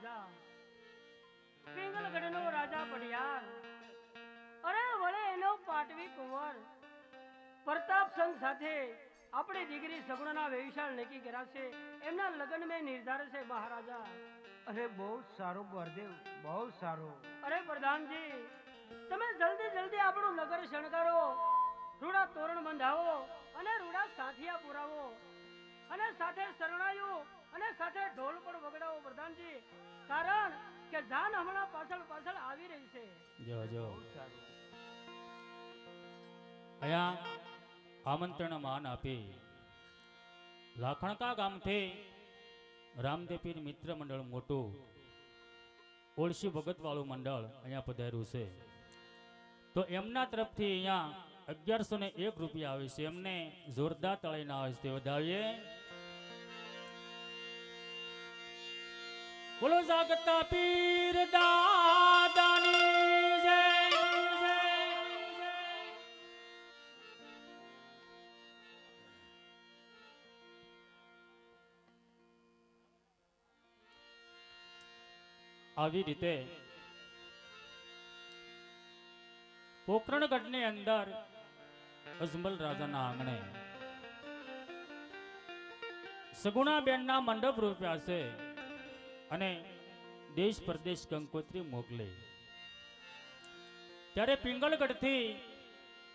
મહારાજા પિંગલગઢનો રાજા પડિયાર અરે વળે એનો પાટવી કુંવર. પ્રતાપ સંઘ સાથે આપણી દીકરી સગુણના વેવિશાળ નક્કી કર્યા છે એમના લગ્ન મેં નિર્ધાર છે મહારાજા. અરે બહુ સારું ગુરુદેવ બહુ સારું. અરે પ્રધાનજી તમે જલ્દી જલ્દી આપણું નગર શણગારો. રૂડા તોરણ બંધાવો અને રૂડા સાથિયા પુરાવો. અને સાથે શરણાયું અને સાથે ઢોલ પણ વગડાવો પ્રધાનજી. કારણ કે જાન હમણાં પાછળ પાછળ આવી રહી છે. જો જો. અહીંયા આમંત્રણ માન આપી લાખણકા ગામથી રામદેપીર મિત્ર મંડળ મોટું ઓળશી ભગતવાળું મંડળ અહીંયા પધાર્યું છે. તો એમના તરફથી અહીંયા અગિયારસો ને એક રૂપિયા આવે છે. એમને જોરદાર તળીના આવે છે. તે વધાવીએ. બોલો જાગતા પીર આવી રીતે પોકરણગઢની અંદર અજમલ રાજાના આંગણે સગુણાબેનના મંડપ રૂપ્યા છે. અને દેશ પરદેશ કંકોત્રી મોકલે. ત્યારે પિંગલગઢથી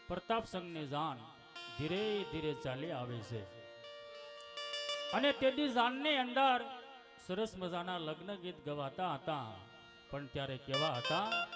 પ્રતાપ જાન ધીરે ધીરે ચાલી આવે છે. અને તેની જાનની અંદર સરસ મજાના લગ્ન ગીત ગવાતા હતા. પણ ત્યારે કેવા હતા?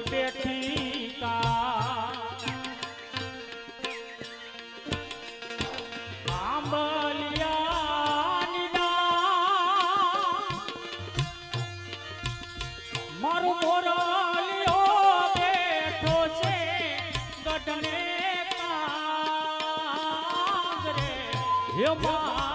બેઠી કા. મારું મોરલિયો બેઠો છે ગઢને કાંગરે હે માણારા.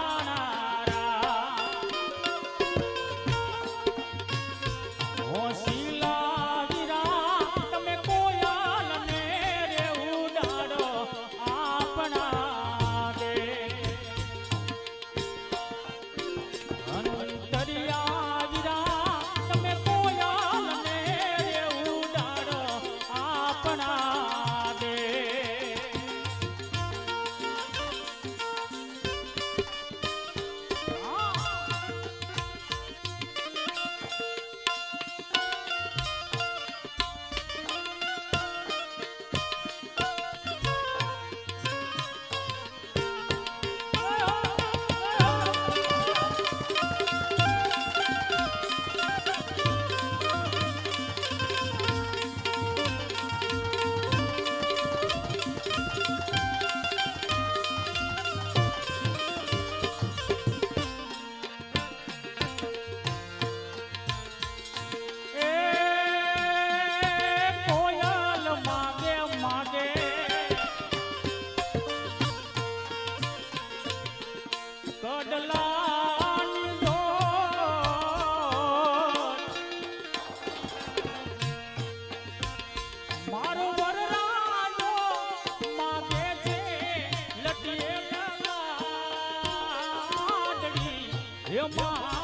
હે મારા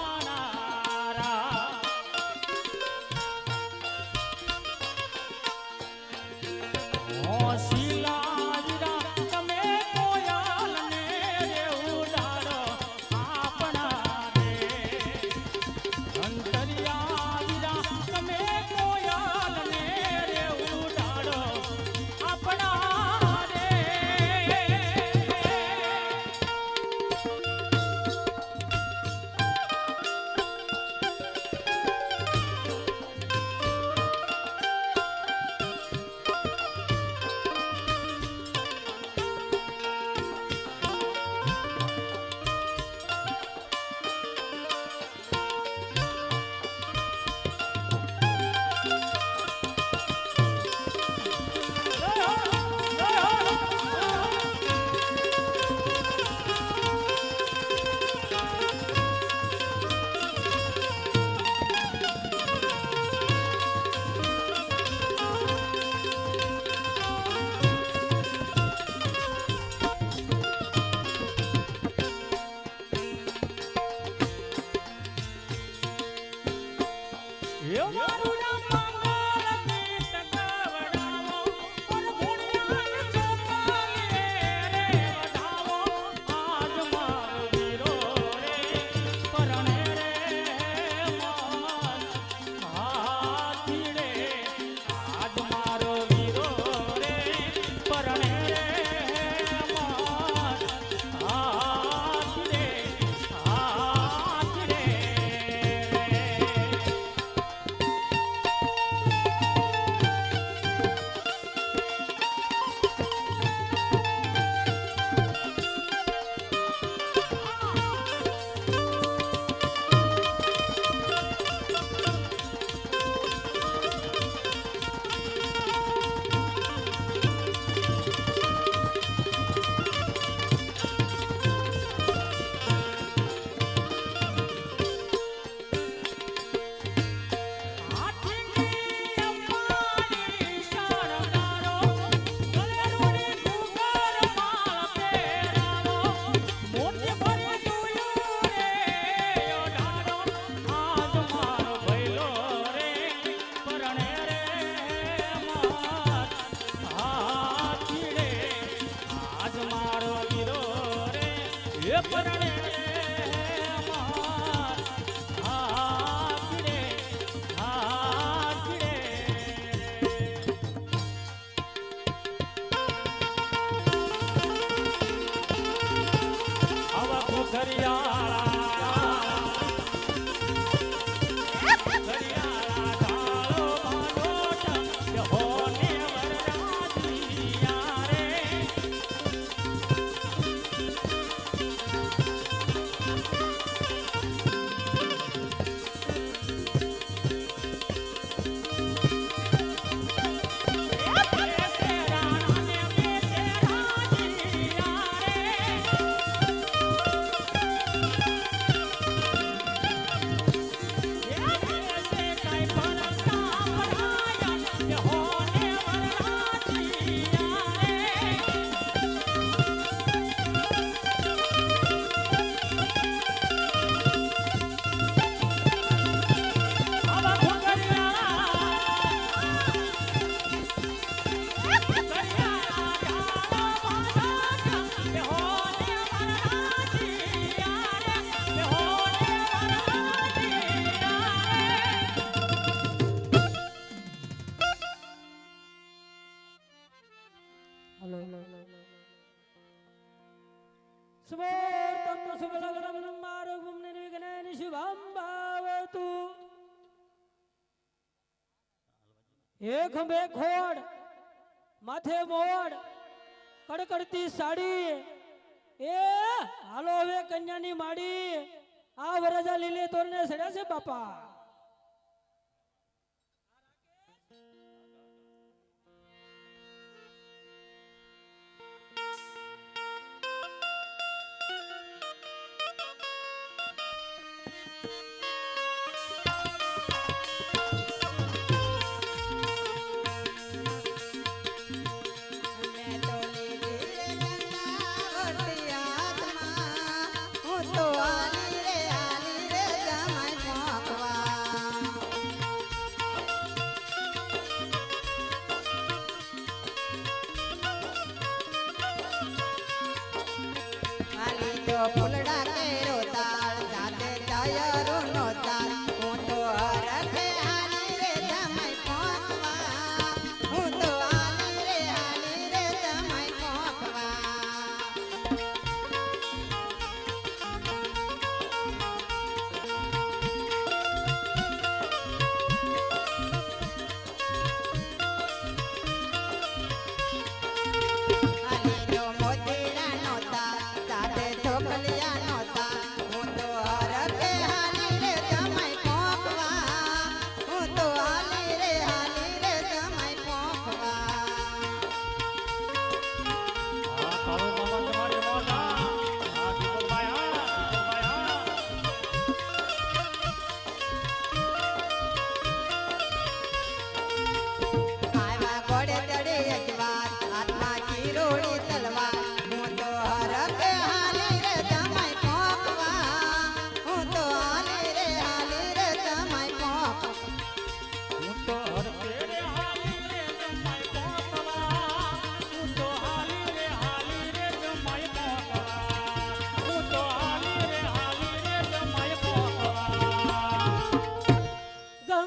Eu, não. મારો વીરો રે. એ પરણે સ્મોર્તમ સુબલગ્રમ બ્રહ્મારોગમ નિર્વિઘ્નેન શુભમ ભાવતુ હે ખંભે ખોડ માથે મોડ કડકડતી સાડી એ હાલો હવે કન્યાની માડી આ વરજા લીલે તોરને સડ્યા છે બાપા ફૂલડા